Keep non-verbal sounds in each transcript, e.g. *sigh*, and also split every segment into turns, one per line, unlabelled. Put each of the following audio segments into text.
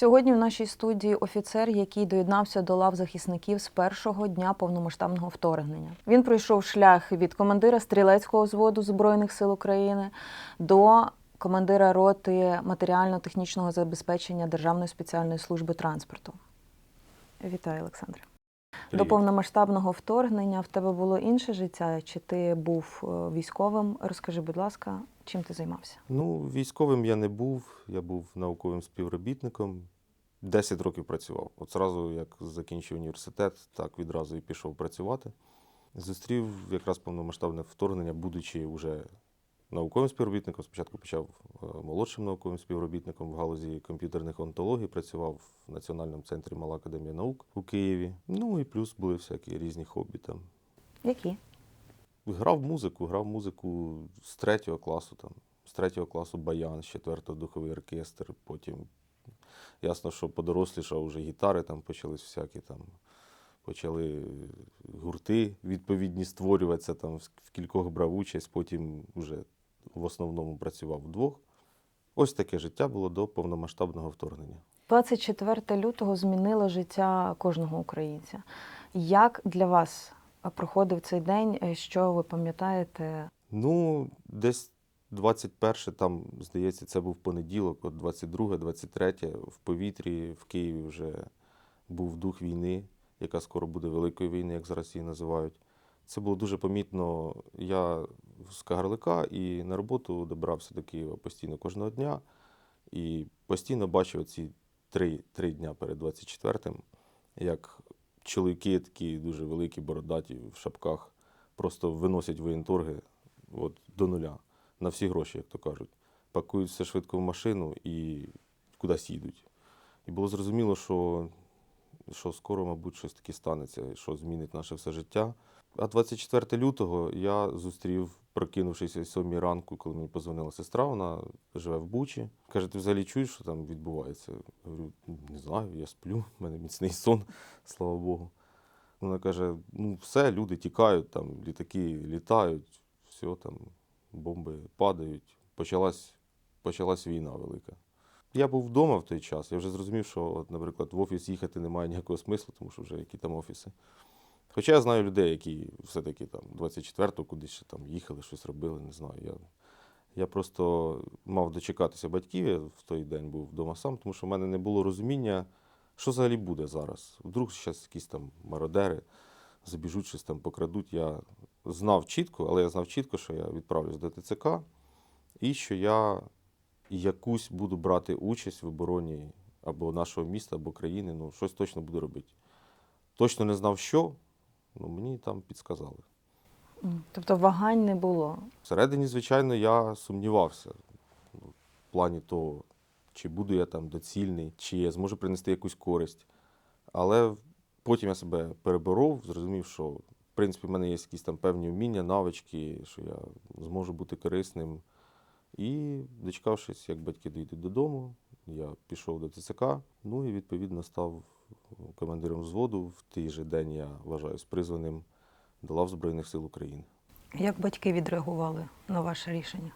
Сьогодні в нашій студії офіцер, який доєднався до лав захисників з першого дня повномасштабного вторгнення. Він пройшов шлях від командира стрілецького взводу Збройних сил України до командира роти матеріально-технічного забезпечення Державної спеціальної служби транспорту. Вітаю, Олександре. До повномасштабного вторгнення в тебе було інше життя? Чи ти був е, військовим? Розкажи, будь ласка, чим ти займався?
Ну, військовим я не був, я був науковим співробітником. 10 років працював. От зразу, як закінчив університет, так відразу і пішов працювати. Зустрів якраз повномасштабне вторгнення, будучи вже науковим співробітником. Спочатку почав е, молодшим науковим співробітником в галузі комп'ютерних онтологій, працював в Національному центрі Мала академія наук у Києві. Ну і плюс були всякі різні хобі там.
Які?
Грав музику, грав музику з третього класу, там, з третього класу баян, з четвертого духовий оркестр. Потім ясно, що подорослішав вже гітари, там почались всякі там. Почали гурти відповідні створюватися, там в в кількох брав участь, потім вже в основному працював вдвох. Ось таке життя було до повномасштабного вторгнення.
24 лютого змінило життя кожного українця. Як для вас проходив цей день? Що ви пам'ятаєте?
Ну, десь 21, там, здається, це був понеділок, от 22, 23 в повітрі в Києві вже був дух війни, яка скоро буде великою війною, як зараз її називають. Це було дуже помітно. Я з Кагарлика і на роботу добрався до Києва постійно кожного дня. І постійно бачив ці три, три дня перед 24-м, як чоловіки такі дуже великі, бородаті в шапках, просто виносять воєнторги от, до нуля на всі гроші, як то кажуть. Пакують все швидко в машину і кудись їдуть. І було зрозуміло, що, що скоро, мабуть, щось таке станеться, що змінить наше все життя. А 24 лютого я зустрів, прокинувшись о 7 ранку, коли мені позвонила сестра, вона живе в Бучі. Каже, ти взагалі чуєш, що там відбувається? Я говорю, не знаю, я сплю, в мене міцний сон, слава Богу. Вона каже: ну все, люди тікають, там літаки літають, все там, бомби падають. Почалась, почалась війна велика. Я був вдома в той час. Я вже зрозумів, що, наприклад, в офіс їхати немає ніякого смислу, тому що вже які там офіси. Хоча я знаю людей, які все-таки там 24-го кудись ще там їхали, щось робили, не знаю. Я, я просто мав дочекатися батьків, я в той день був вдома сам, тому що в мене не було розуміння, що взагалі буде зараз. Вдруг зараз якісь там мародери забіжуть, щось там покрадуть. Я знав чітко, але я знав чітко, що я відправлюсь до ТЦК і що я якусь буду брати участь в обороні або нашого міста, або країни. Ну, щось точно буду робити. Точно не знав, що, ну мені там підсказали.
Тобто вагань не було.
Всередині, звичайно, я сумнівався в плані того, чи буду я там доцільний, чи я зможу принести якусь користь. Але потім я себе переборов, зрозумів, що в принципі в мене є якісь там певні вміння, навички, що я зможу бути корисним. І дочекавшись, як батьки дійдуть додому, я пішов до ТЦК, ну і відповідно став командиром взводу. В той же день я вважаюсь призваним до лав Збройних сил України.
Як батьки відреагували на ваше рішення?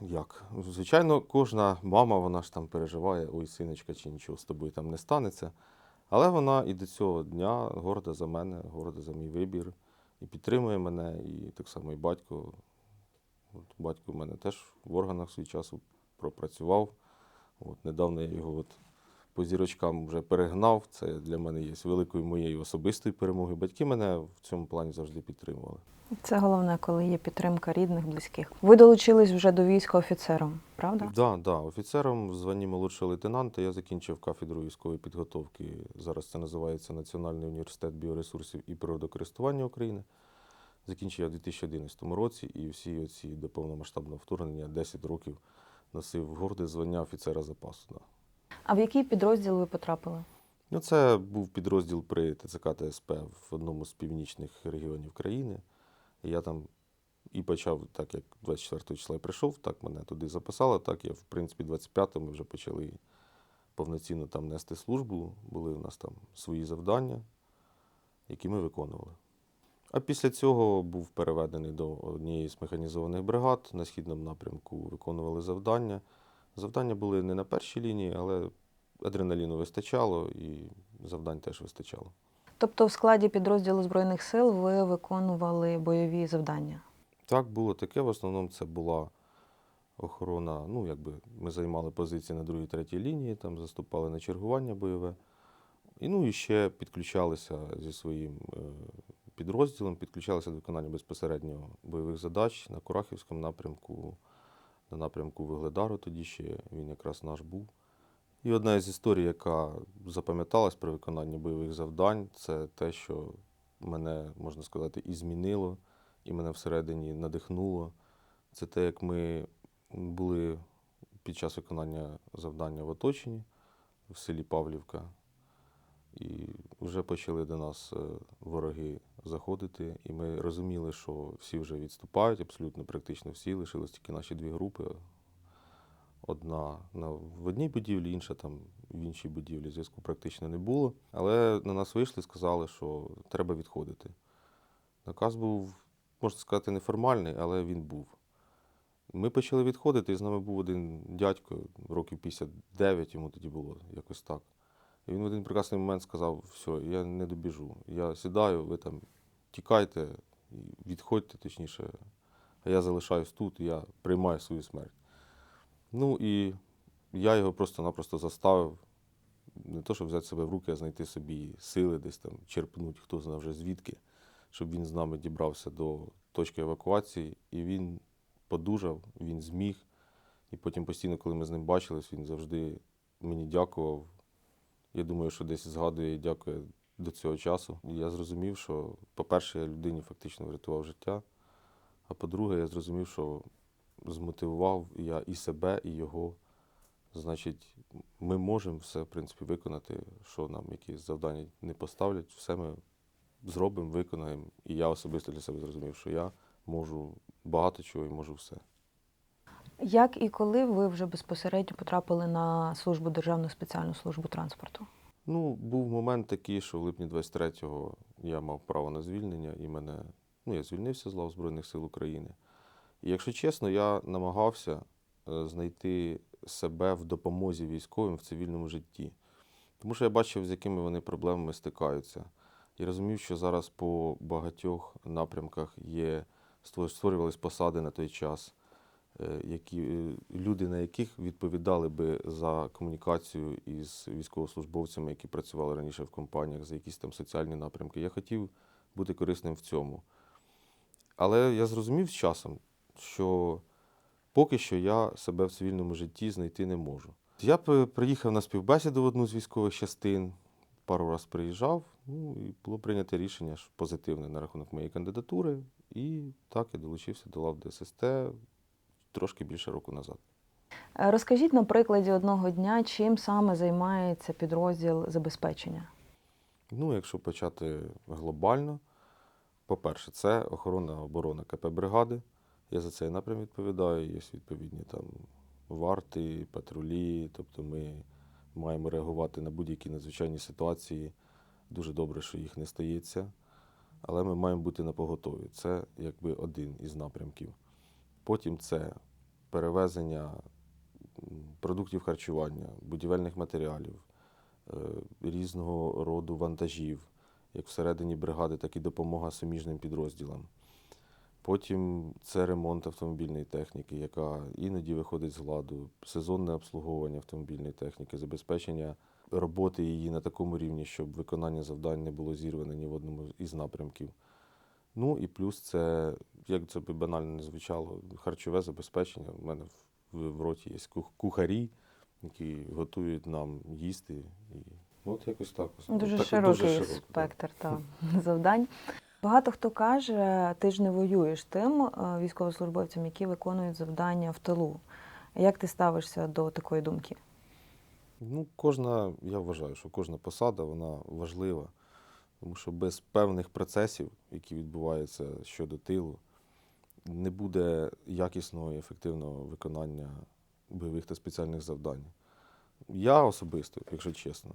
Як? Звичайно, кожна мама, вона ж там переживає, ой, синочка, чи нічого з тобою там не станеться. Але вона і до цього дня горда за мене, горда за мій вибір, і підтримує мене, і так само і батько. От батько в мене теж в органах свій часу пропрацював. От, недавно я його от по зірочкам вже перегнав. Це для мене є великою моєю особистою перемогою. Батьки мене в цьому плані завжди підтримували.
Це головне, коли є підтримка рідних, близьких. Ви долучились вже до війська офіцером, правда?
Да, да, офіцером в званні молодшого лейтенанта я закінчив кафедру військової підготовки. Зараз це називається Національний університет біоресурсів і природокористування України. Закінчив я в 2011 році і всі оці до повномасштабного вторгнення 10 років носив горде звання офіцера запасу. Да.
А в який підрозділ ви потрапили?
Ну, це був підрозділ при ТЦК ТСП в одному з північних регіонів країни. Я там і почав, так як 24 числа я прийшов, так мене туди записали. Так я, в принципі, 25-го ми вже почали повноцінно там нести службу. Були у нас там свої завдання, які ми виконували. А після цього був переведений до однієї з механізованих бригад на східному напрямку, виконували завдання. Завдання були не на першій лінії, але адреналіну вистачало і завдань теж вистачало.
Тобто, в складі підрозділу Збройних сил ви виконували бойові завдання.
Так, було таке. В основному це була охорона. Ну, якби ми займали позиції на другій, третій лінії, там заступали на чергування бойове. І ну і ще підключалися зі своїм е, підрозділом, підключалися до виконання безпосередньо бойових задач на Курахівському напрямку, на напрямку Вигледару тоді ще він якраз наш був. І одна із історій, яка запам'яталась при виконанні бойових завдань, це те, що мене, можна сказати, і змінило, і мене всередині надихнуло. Це те, як ми були під час виконання завдання в оточенні в селі Павлівка. І вже почали до нас е, вороги заходити, і ми розуміли, що всі вже відступають, абсолютно практично всі. Лишились тільки наші дві групи. Одна на, в одній будівлі, інша там в іншій будівлі. Зв'язку практично не було. Але на нас вийшли і сказали, що треба відходити. Наказ був, можна сказати, неформальний, але він був. Ми почали відходити, і з нами був один дядько, років 59 йому тоді було, якось так. І він в один прекрасний момент сказав: все, я не добіжу. Я сідаю, ви там тікайте, відходьте точніше, а я залишаюсь тут, я приймаю свою смерть. Ну і я його просто-напросто заставив не то, щоб взяти себе в руки, а знайти собі сили десь там, черпнути, хто знає вже звідки, щоб він з нами дібрався до точки евакуації. І він подужав, він зміг. І потім постійно, коли ми з ним бачились, він завжди мені дякував. Я думаю, що десь згадує і дякує до цього часу. І я зрозумів, що, по-перше, я людині фактично врятував життя. А по-друге, я зрозумів, що змотивував я і себе, і його. Значить, ми можемо все, в принципі, виконати, що нам якісь завдання не поставлять, все ми зробимо, виконаємо. І я особисто для себе зрозумів, що я можу багато чого і можу все.
Як і коли ви вже безпосередньо потрапили на службу Державну спеціальну службу транспорту?
Ну, був момент такий, що в липні 23-го я мав право на звільнення, і мене, ну, я звільнився з лав Збройних сил України. І якщо чесно, я намагався е, знайти себе в допомозі військовим в цивільному житті. Тому що я бачив, з якими вони проблемами стикаються. І розумів, що зараз по багатьох напрямках є, створ- створювались посади на той час, які, е, люди, на яких відповідали би за комунікацію із військовослужбовцями, які працювали раніше в компаніях, за якісь там соціальні напрямки. Я хотів бути корисним в цьому. Але я зрозумів з часом, що поки що я себе в цивільному житті знайти не можу. Я при- приїхав на співбесіду в одну з військових частин, пару разів приїжджав, ну і було прийнято рішення позитивне на рахунок моєї кандидатури. І так я долучився до лав ДССТ трошки більше року назад.
Е, Розкажіть на прикладі одного дня, чим саме займається підрозділ забезпечення?
Ну, якщо почати глобально, по-перше, це охорона оборона КП бригади. Я за цей напрям відповідаю. Є відповідні там варти, патрулі. Тобто ми маємо реагувати на будь-які надзвичайні ситуації. Дуже добре, що їх не стається. Але ми маємо бути на поготові. Це якби один із напрямків. Потім це перевезення продуктів харчування, будівельних матеріалів, е, різного роду вантажів, як всередині бригади, так і допомога суміжним підрозділам. Потім це ремонт автомобільної техніки, яка іноді виходить з ладу, сезонне обслуговування автомобільної техніки, забезпечення роботи її на такому рівні, щоб виконання завдань не було зірване ні в одному із напрямків. Ну і плюс це, як це би банально не звучало, харчове забезпечення. У мене в, в роті є кухарі, які готують нам їсти. І от якось так.
Дуже
Так,
широкий
широко, да.
спектр та, *laughs* завдань. Багато хто каже, ти ж не воюєш тим е, військовослужбовцям, які виконують завдання в тилу. Як ти ставишся до такої думки?
Ну, кожна, я вважаю, що кожна посада вона важлива, тому що без певних процесів, які відбуваються щодо тилу, не буде якісного і ефективного виконання бойових та спеціальних завдань. Я особисто, якщо чесно,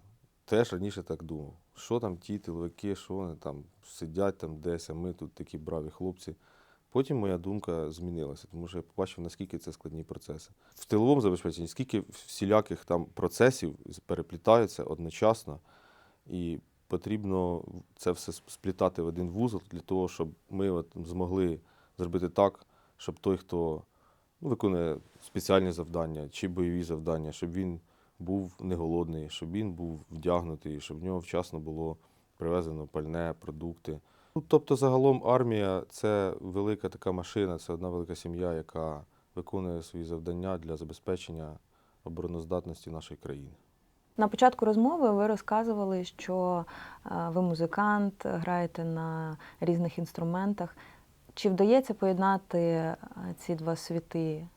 теж раніше так думав, що там ті тиловики, що вони там сидять там десь, а ми тут такі браві хлопці. Потім моя думка змінилася, тому що я побачив, наскільки це складні процеси. В тиловому забезпеченні скільки всіляких там процесів переплітаються одночасно, і потрібно це все сплітати в один вузол для того, щоб ми от змогли зробити так, щоб той, хто ну, виконує спеціальні завдання чи бойові завдання, щоб він був не голодний, щоб він був вдягнутий, щоб в нього вчасно було привезено пальне, продукти. Ну, тобто, загалом армія це велика така машина, це одна велика сім'я, яка виконує свої завдання для забезпечення обороноздатності нашої країни.
На початку розмови ви розказували, що е, ви музикант, граєте на різних інструментах. Чи вдається поєднати е, ці два світи?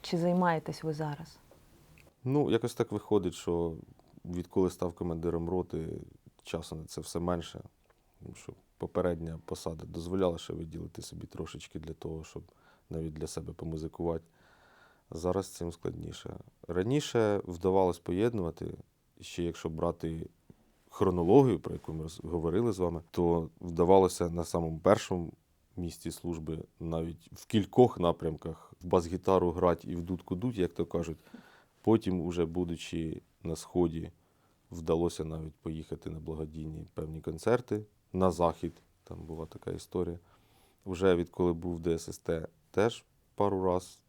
Чи займаєтесь ви зараз?
Ну, якось так виходить, що відколи став командиром роти, часу на це все менше. Тому що попередня посада дозволяла ще виділити собі трошечки для того, щоб навіть для себе помузикувати. Зараз цим складніше. Раніше вдавалось поєднувати, ще якщо брати хронологію, про яку ми говорили з вами, то вдавалося на самому першому місці служби навіть в кількох напрямках в бас-гітару грати і в дудку дуть, як то кажуть. Потім, уже будучи на сході, вдалося навіть поїхати на благодійні певні концерти на захід. Там була така історія. Вже відколи був в ДССТ, теж пару раз м,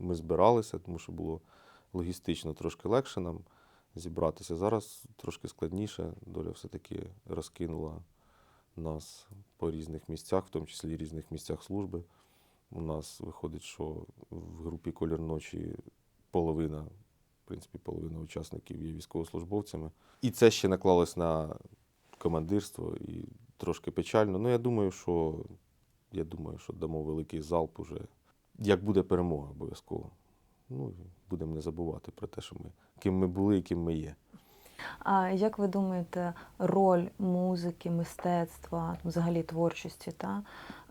ми збиралися, тому що було логістично трошки легше нам зібратися. Зараз трошки складніше. Доля все-таки розкинула нас по різних місцях, в тому числі різних місцях служби. У нас виходить, що в групі Колір ночі половина, в принципі, половина учасників є військовослужбовцями. І це ще наклалось на командирство і трошки печально. Ну, я думаю, що я думаю, що дамо великий залп уже. Як буде перемога обов'язково. Ну, будемо не забувати про те, що ми ким ми були і ким ми є.
А як ви думаєте, роль музики, мистецтва, взагалі творчості, та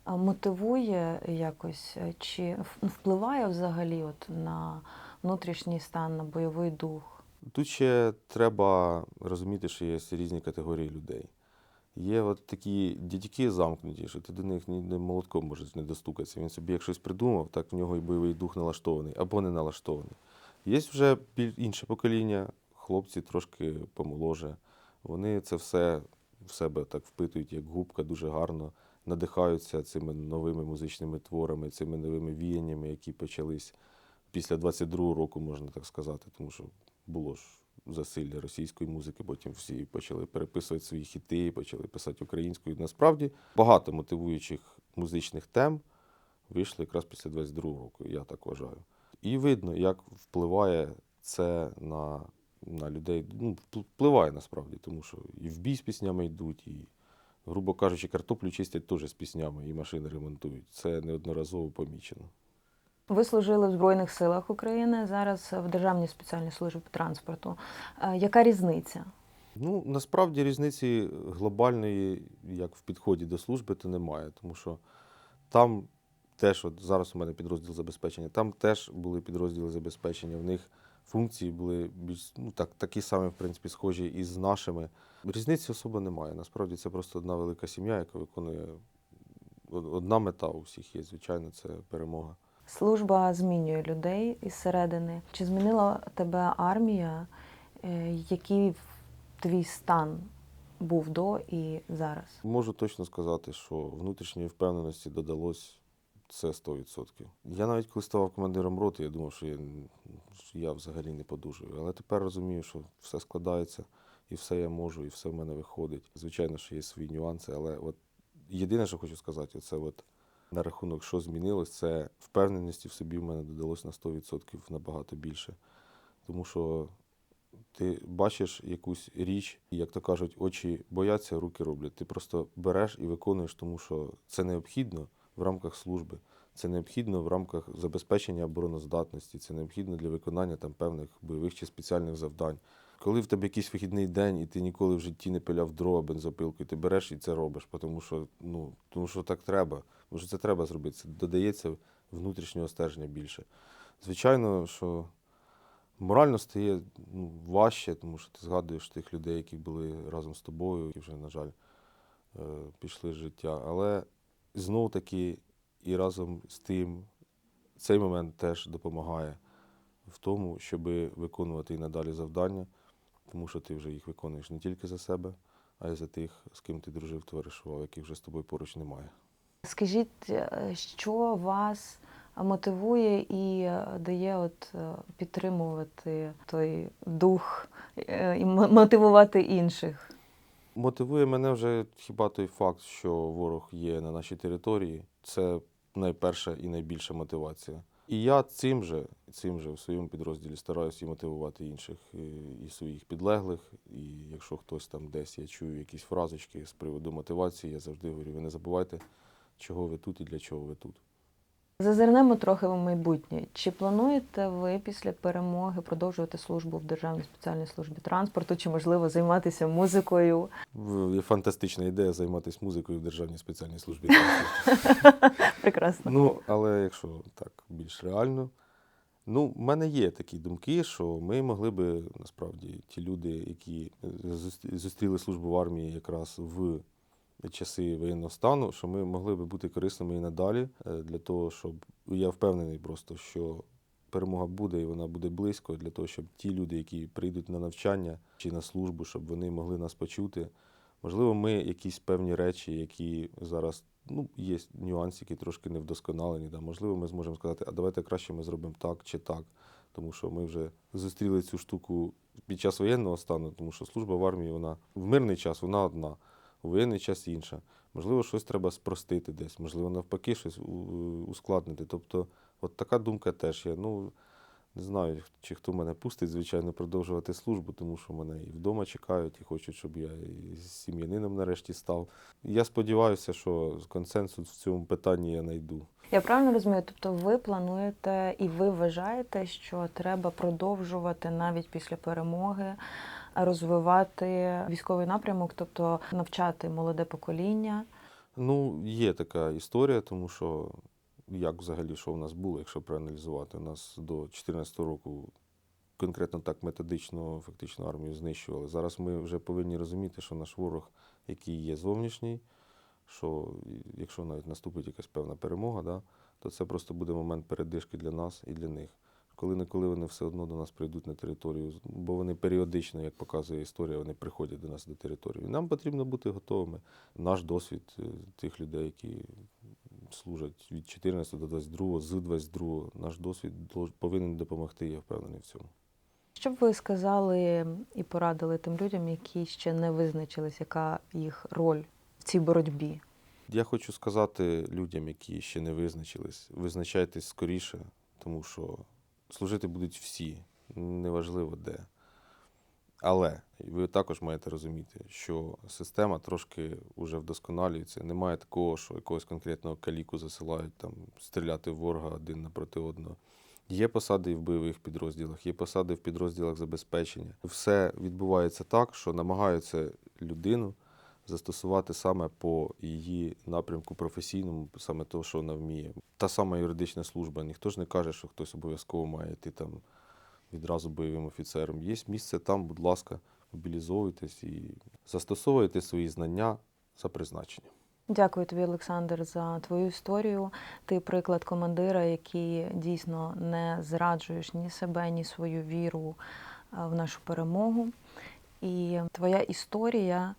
мотивує якось чи впливає взагалі от на внутрішній стан, на бойовий дух?
Тут ще треба розуміти, що є різні категорії людей. Є от такі дядьки замкнуті, що ти до них ні молотком можеш не достукатися. Він собі як щось придумав, так в нього і бойовий дух налаштований або не налаштований. Є вже інше покоління, хлопці трошки помоложе. Вони це все в себе так впитують, як губка, дуже гарно, надихаються цими новими музичними творами, цими новими віяннями, які почались після 22-го року, можна так сказати, тому що було ж засилля російської музики, потім всі почали переписувати свої хіти, почали писати українською. Насправді багато мотивуючих музичних тем вийшли якраз після 22-го року, я так вважаю. І видно, як впливає це на, на людей. Ну, впливає насправді, тому що і в бій з піснями йдуть, і, грубо кажучи, картоплю чистять теж з піснями, і машини ремонтують. Це неодноразово помічено.
Ви служили в Збройних силах України, зараз в Державній спеціальній службі транспорту. Е, Яка різниця?
Ну, насправді різниці глобальної, як в підході до служби, то немає, тому що там теж, от зараз у мене підрозділ забезпечення, там теж були підрозділи забезпечення, в них функції були більш ну, так, такі самі, в принципі, схожі і з нашими. Різниці особо немає. Насправді це просто одна велика сім'я, яка виконує одна мета у всіх є, звичайно, це перемога.
Служба змінює людей із середини. Чи змінила тебе армія? Е, Який твій стан був до і зараз?
Можу точно сказати, що внутрішньої впевненості додалось це 100%. Я навіть коли ставав командиром роти, я думав, що я, що я взагалі не подужую. Але тепер розумію, що все складається, і все я можу, і все в мене виходить. Звичайно, що є свої нюанси, але от єдине, що хочу сказати, це от на рахунок, що змінилось, це впевненості в собі в мене додалось на 100% набагато більше. Тому що ти бачиш якусь річ, і, як то кажуть, очі бояться, руки роблять. Ти просто береш і виконуєш, тому що це необхідно в рамках служби, це необхідно в рамках забезпечення обороноздатності, це необхідно для виконання там певних бойових чи спеціальних завдань. Коли в тебе якийсь вихідний день, і ти ніколи в житті не пиляв дрова бензопилкою, ти береш і це робиш, тому що, ну, тому що так треба. Тому що це треба зробити. Це додається внутрішнього стержня більше. Звичайно, що Морально стає ну, важче, тому що ти згадуєш тих людей, які були разом з тобою, які вже, на жаль, е, пішли з життя. Але знову таки І разом з тим цей момент теж допомагає в тому, щоб виконувати і надалі завдання, тому що ти вже їх виконуєш не тільки за себе, а й за тих, з ким ти дружив, товаришував, яких вже з тобою поруч немає.
Скажіть, е, що вас мотивує і е, дає от е, підтримувати той дух і мотивувати інших?
Мотивує мене вже хіба той факт, що ворог є на нашій території. Це найперша і найбільша мотивація. І я цим же, цим же в своєму підрозділі стараюся і мотивувати інших і, своїх підлеглих. І якщо хтось там десь я чую якісь фразочки з приводу мотивації, я завжди говорю: ви не забувайте, чого ви тут і для чого ви тут.
Зазирнемо трохи в майбутнє. Чи плануєте ви після перемоги продовжувати службу в Державній спеціальній службі транспорту, чи можливо займатися музикою?
Є фантастична ідея займатися музикою в Державній спеціальній службі. *laughs* транспорту.
Прекрасно.
Ну, але якщо так більш реально, ну, в мене є такі думки, що ми могли би насправді ті люди, які е, зустріли службу в армії якраз в часи воєнного стану, що ми могли би бути корисними і надалі е, для того, щоб я впевнений просто, що перемога буде і вона буде близько, для того, щоб ті люди, які прийдуть на навчання чи на службу, щоб вони могли нас почути. Можливо, ми якісь певні речі, які зараз ну, є нюансики трошки невдосконалені. Да. Можливо, ми зможемо сказати, а давайте краще ми зробимо так чи так. Тому що ми вже зустріли цю штуку під час воєнного стану, тому що служба в армії, вона в мирний час вона одна, воєнний час інша. Можливо, щось треба спростити десь, можливо, навпаки, щось ускладнити. Тобто, от така думка теж є. Ну, не знаю, чи хто мене пустить, звичайно, продовжувати службу, тому що мене і вдома чекають, і хочуть, щоб я з сім'янином нарешті став. Я сподіваюся, що консенсус в цьому питанні я знайду.
Я правильно розумію? Тобто ви плануєте і ви вважаєте, що треба продовжувати навіть після перемоги розвивати військовий напрямок, тобто навчати молоде покоління.
Ну, є така історія, тому що як взагалі що в нас було, якщо проаналізувати, у нас до 2014 року конкретно так методично фактично армію знищували. Зараз ми вже повинні розуміти, що наш ворог, який є зовнішній, що якщо навіть наступить якась певна перемога, да, то це просто буде момент передишки для нас і для них. Коли не коли вони все одно до нас прийдуть на територію, бо вони періодично, як показує історія, вони приходять до нас до території. І нам потрібно бути готовими. Наш досвід е, тих людей, які служать від 14 до 22, з 22, наш досвід повинен допомогти, я впевнений в цьому.
Що б ви сказали і порадили тим людям, які ще не визначились, яка їх роль в цій боротьбі?
Я хочу сказати людям, які ще не визначились, визначайтесь скоріше, тому що служити будуть всі, неважливо де. Але ви також маєте розуміти, що система трошки вже вдосконалюється. Немає такого, що якогось конкретного каліку засилають там стріляти в ворога один напроти одного. Є посади і в бойових підрозділах, є посади в підрозділах забезпечення. Все відбувається так, що намагаються людину застосувати саме по її напрямку професійному, саме того, що вона вміє. Та сама юридична служба. Ніхто ж не каже, що хтось обов'язково має йти там відразу бойовим офіцером. Є місце там, будь ласка, мобілізовуйтесь і застосовуйте свої знання за призначенням.
Дякую тобі, Олександр, за твою історію. Ти приклад командира, який дійсно не зраджуєш ні себе, ні свою віру е, в нашу перемогу. І твоя історія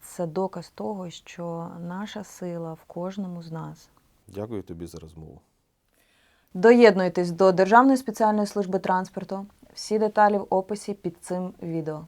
це доказ того, що наша сила в кожному з нас.
Дякую тобі за розмову.
Доєднуйтесь до Державної спеціальної служби транспорту. Всі деталі в описі під цим відео.